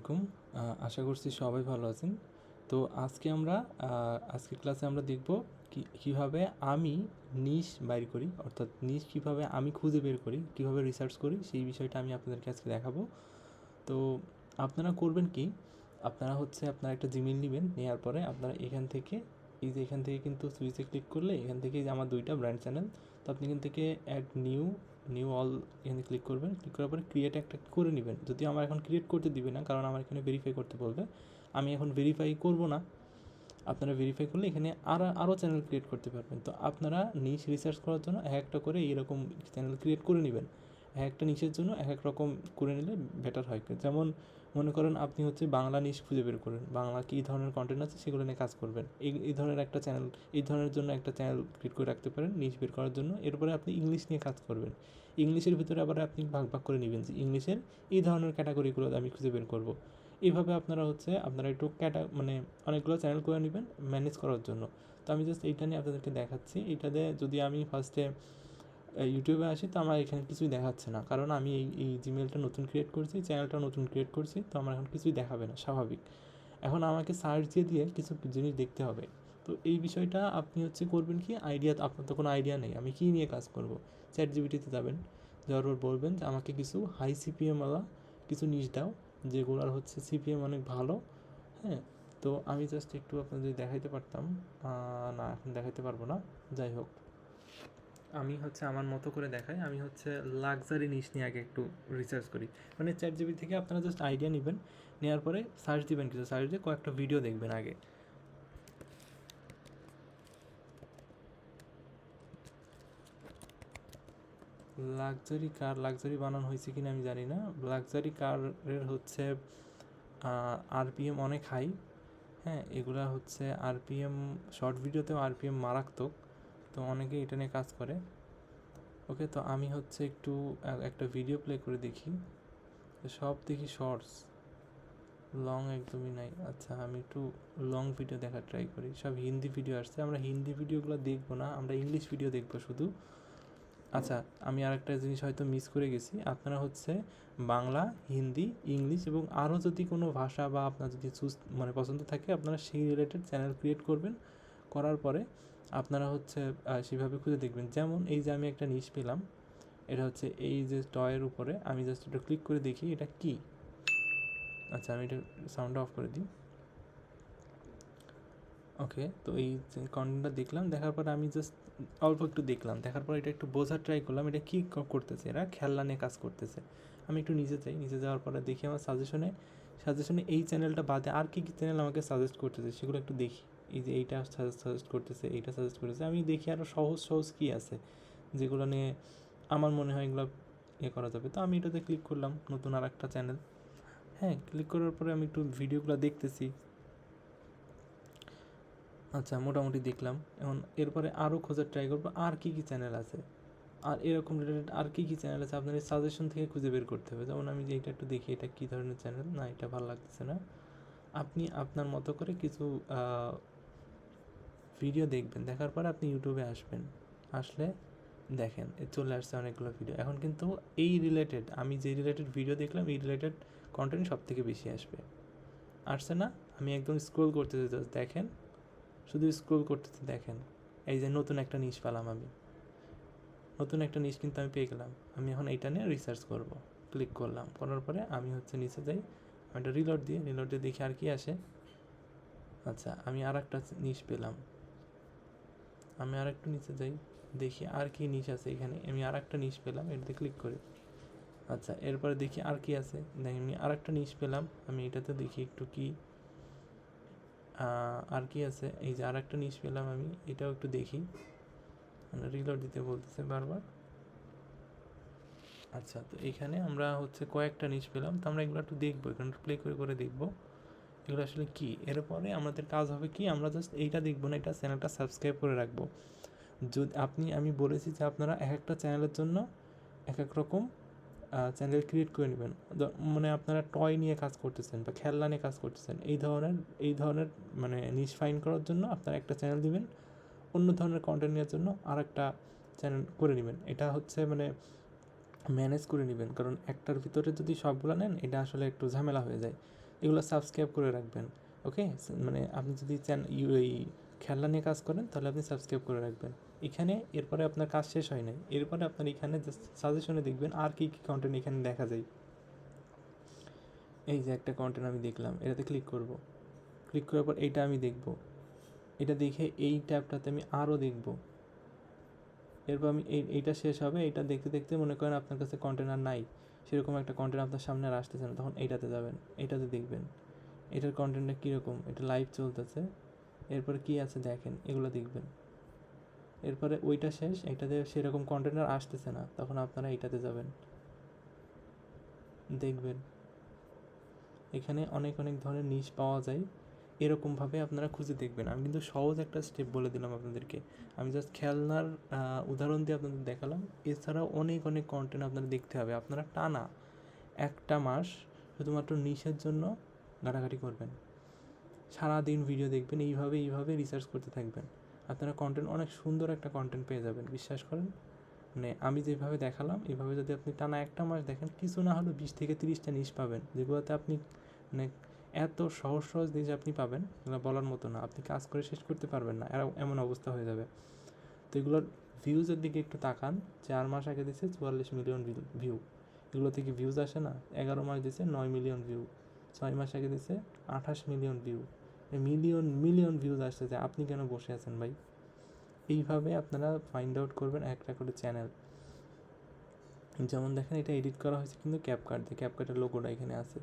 আলাইকুম। আশা করছি সবাই ভালো আছেন। তো আজকে আমরা আজকের ক্লাসে আমরা দেখব কি, কীভাবে আমি নিশ বাইর করি, অর্থাৎ নিশ কীভাবে আমি খুঁজে বের করি, কীভাবে রিসার্চ করি, সেই বিষয়টা আমি আপনাদেরকে আজকে দেখাবো। তো আপনারা করবেন কি, আপনারা হচ্ছে আপনারা একটা জিমেল নেবেন নেওয়ার পরে আপনারা এখান থেকে, এই যে এখান থেকে কিন্তু সুইচে ক্লিক করলে, এখান থেকে আমার দুইটা ব্র্যান্ড চ্যানেল তো আপনি এখান থেকে অ্যাড নিউ নিউ অল এখানে ক্লিক করবেন ক্লিক করার পরে ক্রিয়েট একটা করে নেবেন। যদি আমার এখন ক্রিয়েট করতে দিবে না, কারণ আমার এখানে ভেরিফাই করতে বলবে। আমি এখন ভেরিফাই করব না। আপনারা ভেরিফাই করলে এখানে আরও আরও চ্যানেল ক্রিয়েট করতে পারবেন। তো আপনারা নিজ রিসার্চ করার জন্য এক একটা করে এরকম চ্যানেল ক্রিয়েট করে নেবেন। এক একটা নিশের জন্য এক এক রকম করে নিলে বেটার হয়। যেমন মনে করেন আপনি হচ্ছে বাংলা নিশ খুঁজে বের করেন, বাংলা কী ধরনের কন্টেন্ট আছে সেগুলো নিয়ে কাজ করবেন। এই এই ধরনের একটা চ্যানেল এই ধরনের জন্য একটা চ্যানেল ক্রিয়েট করে রাখতে পারেন নিশ বের করার জন্য। এরপরে আপনি ইংলিশ নিয়ে কাজ করবেন। ইংলিশের ভিতরে আবার আপনি ভাগ ভাগ করে নেবেন যে ইংলিশের এই ধরনের ক্যাটাগরিগুলো আমি খুঁজে বের করব। এইভাবে আপনারা হচ্ছে, আপনারা একটু ক্যাটা মানে অনেকগুলো চ্যানেল করে নেবেন ম্যানেজ করার জন্য। তো আমি জাস্ট এইটা নিয়ে আপনাদেরকে দেখাচ্ছি। এটাতে যদি আমি ফার্স্টে ইউটিউবে আসি তো আমার এখানে কিছুই দেখাচ্ছে না। কারণ আমি এই এই জিমেলটা নতুন ক্রিয়েট করছি চ্যানেলটা নতুন ক্রিয়েট করছি, তো আমার এখন কিছুই দেখাবে না, স্বাভাবিক। এখন আমাকে সার্চ দিয়ে দিয়ে কিছু জিনিস দেখতে হবে। তো এই বিষয়টা আপনি হচ্ছে করবেন কি আইডিয়া আপনার তো কোনো আইডিয়া নেই, আমি কী নিয়ে কাজ করব? চ্যাট জিবিটিতে যাবেন, যাওয়ার পর বলবেন যে আমাকে কিছু হাই সিপিএমওয়ালা কিছু নিশ দাও, যেগুলোর হচ্ছে সিপিএম অনেক ভালো হ্যাঁ? তো আমি জাস্ট একটু আপনাদের দেখাইতে পারতাম না, এখন দেখাইতে পারব না, যাই হোক। আমি হচ্ছে আমার মতো করে দেখাই, আমি হচ্ছে লাক্সারি নিশ নিয়ে আগে একটু রিসার্চ করি। মানে চ্যাট জিবি থেকে আপনারা জাস্ট আইডিয়া নেবেন নেওয়ার পরে সার্চ দিবেন কিছু সার্চ দিয়ে কয়েকটা ভিডিও দেখবেন আগে। লাক্সারি কার লাক্সারি বানানো হয়েছে কিনা আমি জানি না। লাক্সারি কারের হচ্ছে আরপিএম অনেক হাই হ্যাঁ এগুলা হচ্ছে আরপিএম শর্ট ভিডিওতেও আরপিএম মারাত্মক। তো অনেকে এটা নিয়ে কাজ করে। ওকে, তো আমি হচ্ছে একটু একটা ভিডিও প্লে করে দেখি। সব দেখি শর্টস লং একদমই নাই। আচ্ছা আমি একটু লং ভিডিও দেখার ট্রাই করি। সব হিন্দি ভিডিও আসছে। আমরা হিন্দি ভিডিওগুলো দেখব না, আমরা ইংলিশ ভিডিও দেখব শুধু। আচ্ছা আমি আর একটা জিনিস হয়তো মিস করে গেছি। আপনারা হচ্ছে বাংলা, হিন্দি ইংলিশ এবং আরও যদি কোনো ভাষা বা আপনার যদি চুজ মানে পছন্দ থাকে, আপনারা সেই রিলেটেড চ্যানেল ক্রিয়েট করবেন। করার পরে আপনারা হচ্ছে সেভাবে খুঁজে দেখবেন। যেমন এই যে আমি একটা নিশ পেলাম, এটা হচ্ছে এই যে টয়ের উপরে আমি জাস্ট এটা ক্লিক করে দেখি, এটা কি? আচ্ছা আমি এটা সাউন্ডটা অফ করে দিই। ওকে তো এই কন্টেন্টটা দেখলাম, দেখার পরে আমি জাস্ট অল্প একটু দেখলাম। দেখার পর এটা একটু বোঝার ট্রাই করলাম, এটা কী করতেছে? এরা খেলনা নিয়ে কাজ করতেছে। আমি একটু নিচে যাই, নিচে যাওয়ার পরে দেখি আমার সাজেশনে সাজেশনে এই চ্যানেলটা বাদে আর কী কী চ্যানেল আমাকে সাজেস্ট করতেছে, সেগুলো একটু দেখি। এই যে এইটা সাজেস্ট করতেছে, এইটা সাজেস্ট করতেছে, আমি দেখি আরও সহজ সহজ কী আছে, যেগুলো নিয়ে আমার মনে হয় এগুলো ইয়ে করা যাবে। তো আমি এটাতে ক্লিক করলাম নতুন আর একটা চ্যানেল হ্যাঁ ক্লিক করার পরে আমি একটু ভিডিওগুলো দেখতেছি। আচ্ছা মোটামুটি দেখলাম। এখন এরপরে আরও খোঁজার ট্রাই করব, আর কী কী চ্যানেল আছে? আর এরকম রিলেটেড আর কী কী চ্যানেল আছে আপনার সাজেশন থেকে খুঁজে বের করতে হবে। যেমন আমি যে এটা একটু দেখি, এটা কী ধরনের চ্যানেল না, এটা ভালো লাগতেছে না। আপনি আপনার মতো করে কিছু ভিডিও দেখবেন, দেখার পরে আপনি ইউটিউবে আসবেন। আসলে দেখেন চলে আসছে অনেকগুলো ভিডিও এখন কিন্তু এই রিলেটেড আমি যে রিলেটেড ভিডিও দেখলাম, এই রিলেটেড কন্টেন্ট সব থেকে বেশি আসবে। আসছে না? আমি একদম স্ক্রোল করতে দেখেন। শুধু স্ক্রোল করতেছি, দেখেন। এই যে নতুন একটা নিশ পেলাম আমি। নতুন একটা নিশ কিন্তু আমি পেয়ে গেলাম। আমি এখন এইটা নিয়ে রিসার্চ করব। ক্লিক করলাম। করার পরে আমি হচ্ছে নিচে যাই। আমি একটা রিলোড দিয়ে রিলোড দিয়ে দেখি আর কি আসে। আচ্ছা আমি আর একটা নিশ পেলাম। আমি আর একটু নিচে যাই, দেখি আর কি নিশ আছে এখানে। আমি আর একটা নিশ পেলাম, এটাতে ক্লিক করি। আচ্ছা এরপরে দেখি আর কি আছে। দেখ, আমি আর একটা নিশ পেলাম, আমি এটাতে দেখি একটু কি আর কি আছে। এই যে আর একটা নিশ পেলাম আমি, এটাও একটু দেখি। রিলোড দিতে বলতেছে বারবার। আচ্ছা তো এখানে আমরা হচ্ছে কয়েকটা নিশ পেলাম, তো আমরা এগুলো একটু দেখব, এখানে প্লে করে করে দেখব। এগুলো আসলে কি? এরপরে আমাদের কাজ হবে কি? আমরা জাস্ট এইটা দেখব না, এটা চ্যানেলটা সাবস্ক্রাইব করে রাখব। যদি, আপনি, আমি বলেছি যে আপনারা এক একটা চ্যানেলের জন্য এক এক রকম চ্যানেল ক্রিয়েট করে নেবেন। মানে আপনারা টয় নিয়ে কাজ করতেছেন বা খেলনা নিয়ে কাজ করতেছেন, এই ধরনের এই ধরনের মানে নিশ ফাইন করার জন্য আপনারা একটা চ্যানেল দিবেন, অন্য ধরনের কন্টেন্ট নেওয়ার জন্য আর একটা চ্যানেল করে নেবেন। এটা হচ্ছে মানে ম্যানেজ করে নেবেন, কারণ একটার ভিতরে যদি সবগুলো নেন, এটা আসলে একটু ঝামেলা হয়ে যায়। এগুলো সাবস্ক্রাইব করে রাখবেন ওকে মানে আপনি যদি চান এই খেলনা নিয়ে কাজ করেন, তাহলে আপনি সাবস্ক্রাইব করে রাখবেন। এখানে, এরপরে আপনার কাজ শেষ হয় নাই। এরপরে আপনার এখানে সাজেশনে দেখবেন আর কী কী কন্টেন্ট এখানে দেখা যায়। এই যে একটা কন্টেন্ট আমি দেখলাম, এটাতে ক্লিক করব। ক্লিক করার পর এইটা আমি দেখব। এটা দেখে এই ট্যাবটাতে আমি আরও দেখব। এরপর আমি এই, এইটা শেষ হবে এটা দেখতে দেখতে মনে করেন আপনার কাছে কন্টেন্ট আর নাই। সেরকম একটা কন্টেন্ট আপনার সামনে আর আসতেছে না, তখন এইটাতে যাবেন এটাতে দেখবেন। এটার কন্টেন্টটা কীরকম? এটা লাইভ চলতেছে, এরপরে কী আছে দেখেন, এগুলো দেখবেন। এরপরে ওইটা শেষ এটাতে সেরকম কন্টেন্ট আর আসতেছে না, তখন আপনারা এইটাতে যাবেন। দেখবেন। এখানে অনেক অনেক ধরনের নিশ পাওয়া যায়। এরকমভাবে আপনারা খুঁজে দেখবেন। আমি কিন্তু সহজ একটা স্টেপ বলে দিলাম আপনাদেরকে। আমি জাস্ট খেলনার উদাহরণ দিয়ে আপনাদের দেখালাম। এছাড়াও অনেক অনেক কন্টেন্ট আপনারা দেখতে হবে। আপনারা টানা একটা মাস শুধুমাত্র নিশের জন্য ঘাটাঘাটি করবেন। সারাদিন ভিডিও দেখবেন, এইভাবে এইভাবে রিসার্চ করতে থাকবেন। আপনারা কন্টেন্ট অনেক সুন্দর একটা কন্টেন্ট পেয়ে যাবেন। বিশ্বাস করেন? মানে আমি যেভাবে দেখালাম এইভাবে যদি আপনি টানা একটা মাস দেখেন, কিছু না হলেও বিশ থেকে তিরিশটা নিশ পাবেন। যেগুলোতে আপনি মানে এত সহজ সহজ জিনিস আপনি পাবেন। এগুলো বলার মতো না। আপনি কাজ করে শেষ করতে পারবেন না। এমন অবস্থা হয়ে যাবে। তো এগুলোর ভিউজের দিকে একটু তাকান। চার মাস আগে দিছে চুয়াল্লিশ মিলিয়ন ভিউ এগুলো থেকে ভিউজ আসে না? এগারো মাস দিছে নয় মিলিয়ন ভিউ ছয় মাস আগে দিছে আঠাশ million view million million views আসতেছে আপনি কেন বসে আছেন ভাই? এইভাবে আপনারা ফাইন্ড আউট করবেন একটা করে চ্যানেল যেমন দেখেন এটা এডিট করা হয়েছে কিন্তু ক্যাপকাট দিয়ে ক্যাপকাটের লোগোটা এখানে আছে।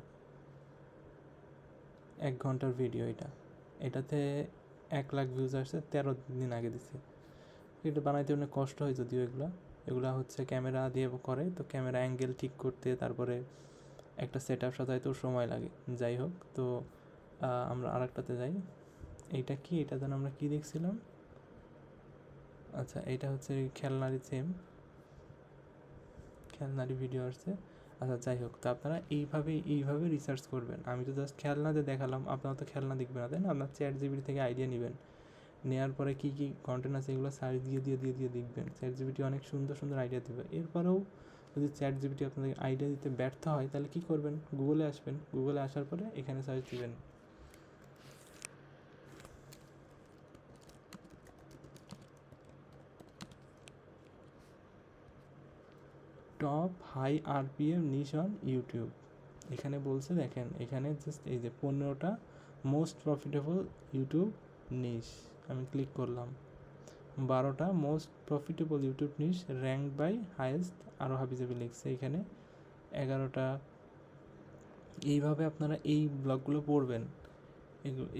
এক ঘণ্টার ভিডিও এটা। এটাতে এক লাখ ভিউজ আসছে, তেরো দিন আগে দিছে। এটা বানাইতে অনেক কষ্ট হয় যদিও এগুলো। এগুলা হচ্ছে ক্যামেরা দিয়ে করে, তো ক্যামেরা অ্যাঙ্গেল ঠিক করতে, তারপরে একটা সেট আপ সাজাইতেও সময় লাগে। যাই হোক, তো আমরা আরেকটাতে যাই। এইটা কি? এটা যেন আমরা কি দেখছিলাম? আচ্ছা এটা হচ্ছে খেলনারি সেম খেলনারি ভিডিও আসছে। আচ্ছা যাই হোক, তো আপনারা এইভাবে এইভাবে রিসার্চ করবেন। আমি তো জাস্ট খেলনাতে দেখালাম, আপনারা তো খেলনা দেখবেন না, তাই না? আপনার চ্যাট জিবিটি থেকে আইডিয়া নেবেন। নেওয়ার পরে কী কী কন্টেন্ট আছে এগুলো সার্চ দিয়ে দিয়ে দিয়ে দিয়ে দেখবেন। চ্যাট জিবিটি অনেক সুন্দর সুন্দর আইডিয়া দেবে। এরপরেও যদি চ্যাট জিবিটি আপনাদের আইডিয়া দিতে ব্যর্থ হয়, তাহলে কী করবেন? গুগলে আসবেন। গুগলে আসার পরে এখানে সার্চ দিবেন। Top high RPM niche on YouTube এখানে বলছে, দেখেন, এখানে জাস্ট এই যে পনেরোটা মোস্ট প্রফিটেবল ইউটিউব নিশ আমি ক্লিক করলাম। বারোটা most profitable YouTube niche rank by highest আরও হাবিজাবি লিখছে এখানে। এগারোটা, এইভাবে আপনারা এই ব্লগগুলো পড়বেন।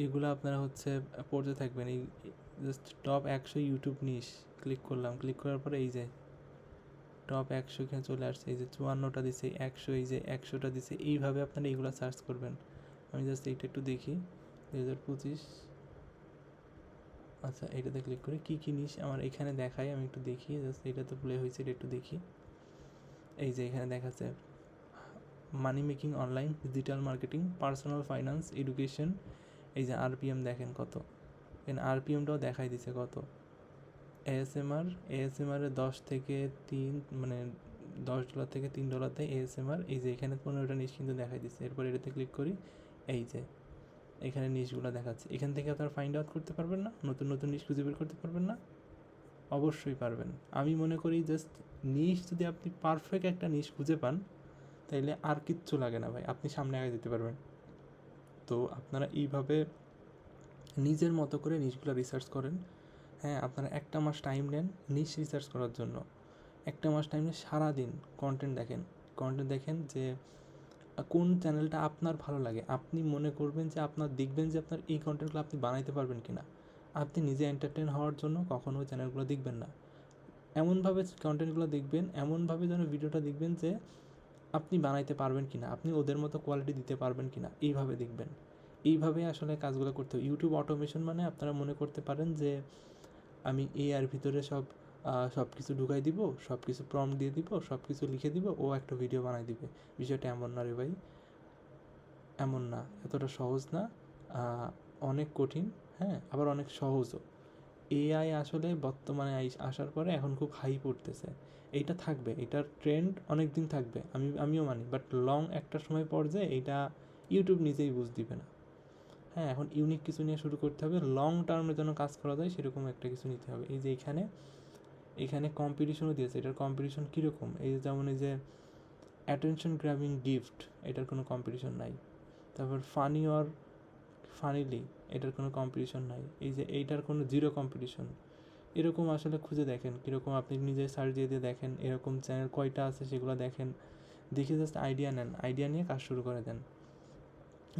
এগুলো আপনারা হচ্ছে পড়তে থাকবেন। এই জাস্ট টপ একশো ইউটিউব নিশ ক্লিক করলাম। ক্লিক করার পরে এই যে টপ একশো এখানে চলে আসছে, এই যে চুয়ান্নটা দিছে, একশো, এই যে একশোটা দিছে, এইভাবে আপনারা এইগুলো সার্চ করবেন। আমি জাস্ট এইটা একটু দেখি, দুই হাজার পঁচিশ। আচ্ছা এটাতে ক্লিক করে, কী কী নিস, আমার এখানে দেখাই, আমি একটু দেখি জাস্ট এটা তো প্লে হয়েছে, এটা একটু দেখি। এই যে এখানে দেখাচ্ছে money making online digital marketing personal finance education এই যে আরপিএম দেখেন কত। এখানে আরপিএমটাও দেখাই দিছে কত। এএসএমআর এএসএমআর দশ থেকে তিন মানে দশ ডলার থেকে তিন ডলারতে এএসএমআর এই যে এখানে পনেরোটা নিশ কিন্তু দেখাই দিচ্ছে। এরপর এটাতে ক্লিক করি, এই যে এখানে নিশগুলো দেখাচ্ছে। এখান থেকে আপনারা ফাইন্ড আউট করতে পারবেন না, নতুন নতুন নিশ খুঁজে বের করতে পারবেন না, অবশ্যই পারবেন। আমি মনে করি জাস্ট নিশ যদি আপনি পারফেক্ট একটা নিশ খুঁজে পান, তাইলে আর কিচ্ছু লাগে না ভাই, আপনি সামনে আগে যেতে পারবেন। তো আপনারা এইভাবে নিজের মতো করে নিশগুলো রিসার্চ করেন হ্যাঁ আপনারা একটা মাস টাইম নেন নিশ রিসার্চ করার জন্য। একটা মাস টাইম নিয়ে সারাদিন কন্টেন্ট দেখেন। কন্টেন্ট দেখেন যে কোন চ্যানেলটা আপনার ভালো লাগে। আপনি মনে করবেন যে, আপনার দেখবেন যে, আপনার এই কন্টেন্টগুলো আপনি বানাইতে পারবেন কি না আপনি নিজে এন্টারটেন হওয়ার জন্য কখনো চ্যানেলগুলো দেখবেন না। এমনভাবে কন্টেন্টগুলো দেখবেন, এমনভাবে যেন ভিডিওটা দেখবেন যে, আপনি বানাইতে পারবেন কি না আপনি ওদের মতো কোয়ালিটি দিতে পারবেন কি না এইভাবে দেখবেন। এইভাবে আসলে কাজগুলো করতে হবে। ইউটিউব অটোমেশন মানে আপনারা মনে করতে পারেন যে আমি এ আর ভিতরে সব সব কিছু ঢুকাই দিব সব কিছু প্রম দিয়ে দিব সব কিছু লিখে দিব, ও একটা ভিডিও বানাই দিবে। বিষয়টা এমন না রে ভাই। এমন না, এতটা সহজ না। অনেক কঠিন হ্যাঁ আবার অনেক সহজও। এআই আসলে বর্তমানে আসার পরে এখন খুব হাই পড়তেছে। এইটা থাকবে, এটার ট্রেন্ড অনেক দিন থাকবে। আমি, আমিও মানি বাট লং একটা সময় পর যে এইটা ইউটিউব নিজেই বুঝ দিবে না। হ্যাঁ এখন ইউনিক কিছু নিয়ে শুরু করতে হবে। লং টার্মের জন্য কাজ করা যায় সেরকম একটা কিছু নিতে হবে। এই যে এখানে এখানে কম্পিটিশনও দিয়েছে। এটার কম্পিটিশন কীরকম? এই যেমন এই যে অ্যাটেনশন গ্র্যাবিং গিফট এটার কোনো কম্পিটিশন নাই। তারপর ফানি অর ফানিলি এটার কোনো কম্পিটিশন নাই। এই যে এইটার কোনো জিরো কম্পিটিশন এরকম আসলে খুঁজে দেখেন কীরকম আপনি নিজে সার্চ দিয়ে দিয়ে দেখেন। এরকম চ্যানেল কয়টা আছে সেগুলো দেখেন। দেখে জাস্ট আইডিয়া নেন। আইডিয়া নিয়ে কাজ শুরু করে দেন।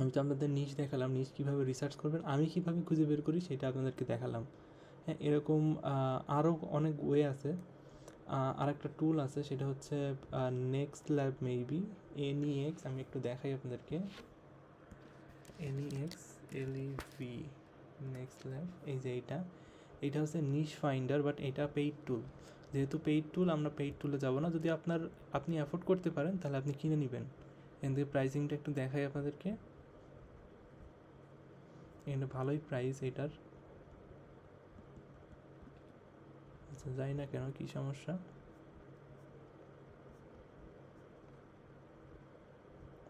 আমি তো আপনাদের নিচ দেখালাম নিচ কীভাবে রিসার্চ করবেন, আমি কীভাবে খুঁজে বের করি সেটা আপনাদেরকে দেখালাম। হ্যাঁ এরকম আরও অনেক ওয়ে আছে। আর একটা টুল আছে, সেটা হচ্ছে নেক্সট ল্যাব মেবি এনই এক্স আমি একটু দেখাই আপনাদেরকে। এনইএক্স এলইভি নেক্সট ল্যাব এই যে এইটা। এইটা হচ্ছে নিশ ফাইন্ডার বাট এটা পেইড টুল যেহেতু পেইড টুল আমরা পেইড টুলে যাব না। যদি আপনার, আপনি অ্যাফোর্ড করতে পারেন, তাহলে আপনি কিনে নেবেন। এখান থেকে প্রাইসিংটা একটু দেখাই আপনাদেরকে। এখানে ভালোই প্রাইস এটার। যাই না কেন, কী সমস্যা?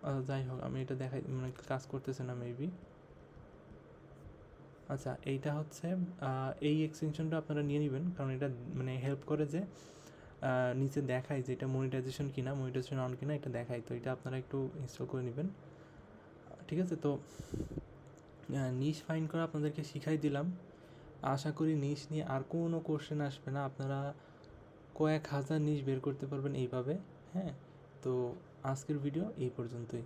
আচ্ছা যাই হোক, আমি এটা দেখাই মানে কাজ করতেছে না মেবি আচ্ছা এইটা হচ্ছে এই এক্সটেনশনটা আপনারা নিয়ে নেবেন, কারণ এটা মানে হেল্প করে যে নিচে দেখায় যে এটা মনিটাইজেশন কিনা মনিটাইজেশন অন কিনা, এটা দেখায়। তো এটা আপনারা একটু ইনস্টল করে নেবেন। ঠিক আছে, তো নিশ ফাইন করা আপনাদেরকে শিখাই দিলাম। আশা করি নিশ নিয়ে আর কোনো কোশ্চেন আসবে না। আপনারা কয়েক হাজার নিশ বের করতে পারবেন এইভাবে হ্যাঁ? তো আজকের ভিডিও এই পর্যন্তই।